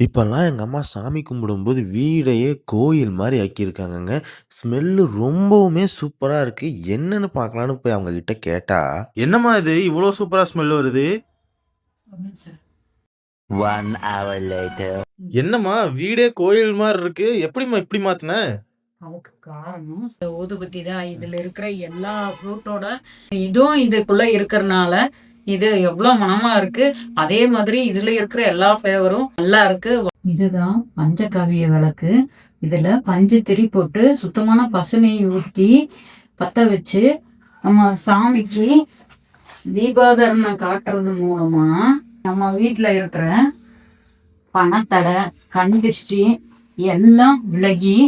இப்பல்லாம் எங்க அம்மா சாமி கும்பிடும்போது வீடையே கோயில் மாரி ஆக்கியிருக்காங்கங்க. ஸ்மெல்லு ரொம்பவுமே சூப்பரா இருக்கு. என்னன்னு பார்க்கலான்னு போய் அவங்க கிட்ட கேட்டா, என்னம்மா இது இவ்வளோ சூப்பரா ஸ்மெல் வருது One hour later. என்னம்மா வீடே கோயில் மாதிரி இருக்கு எப்படிம்மா இப்படி மாத்தின அதுக்கு காரணம் இந்த ஊதுபத்தி தான் இதுல இருக்கிற எல்லா ஃப்ரூட்டோட இதுவும் இதுக்குள்ள இருக்கிறனால இது எவ்வளவு மனமா இருக்கு? அதே மாதிரி இதுல இருக்கிற எல்லா ஃபிளேவரும் நல்லா இருக்கு. இதுதான் பஞ்சகாவிய விளக்கு. இதுல பஞ்சு திரி போட்டு சுத்தமான பசுமையை ஊற்றி பத்த வச்சு நம்ம சாமிக்கு தீபாதரணம் காட்டுறது மூலமா நம்ம வீட்டில் இருக்கிற பணத்தடை கண் திருஷ்டி எல்லாம் விலகி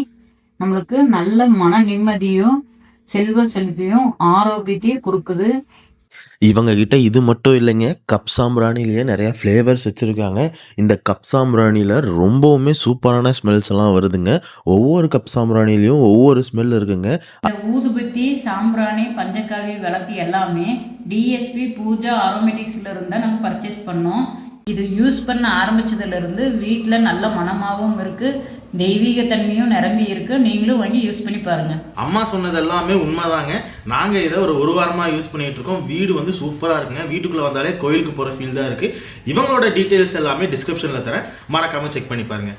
நம்மளுக்கு நல்ல மன நிம்மதியும் செல்வ செல்வியும் ஆரோக்கியத்தையும் கொடுக்குது. இவங்க கிட்ட இது மட்டும் இல்லைங்க. கப் சாம்பிராணிலேயே நிறையா ஃப்ளேவர்ஸ் வச்சுருக்காங்க இந்த கப் சாம்பிராணியில் ரொம்பவுமே சூப்பரான ஸ்மெல்ஸ் எல்லாம் வருதுங்க. ஒவ்வொரு கப் சாம்பிராணிலையும் ஒவ்வொரு ஸ்மெல் இருக்குங்க. ஊதுபத்தி சாம்பிராணி பஞ்சக்காவி விளக்கு எல்லாமே டிஎஸ்பி பூஜா ஆரோமேட்டிக்ஸில் இருந்தால் நம்ம பர்ச்சேஸ் பண்ணோம் இது யூஸ் பண்ண ஆரம்பித்ததுலேருந்து வீட்டில் நல்ல மனமாகவும் இருக்குது தெய்வீக தன்மையும் நிரம்பி இருக்கு. நீங்களும் வாங்கி யூஸ் பண்ணி பாருங்க. அம்மா சொன்னது எல்லாமே உண்மைதாங்க. நாங்க இதை ஒரு ஒரு வாரமா யூஸ் பண்ணிட்டு இருக்கோம். வீடு வந்து சூப்பரா இருக்குங்க. வீட்டுக்குள்ள வந்தாலே கோயிலுக்கு போற ஃபீல் தான் இருக்கு. இவங்களோட டீட்டெயில்ஸ் எல்லாமே டிஸ்கிரிப்ஷன்ல தரேன். மறக்காம செக் பண்ணி பாருங்க.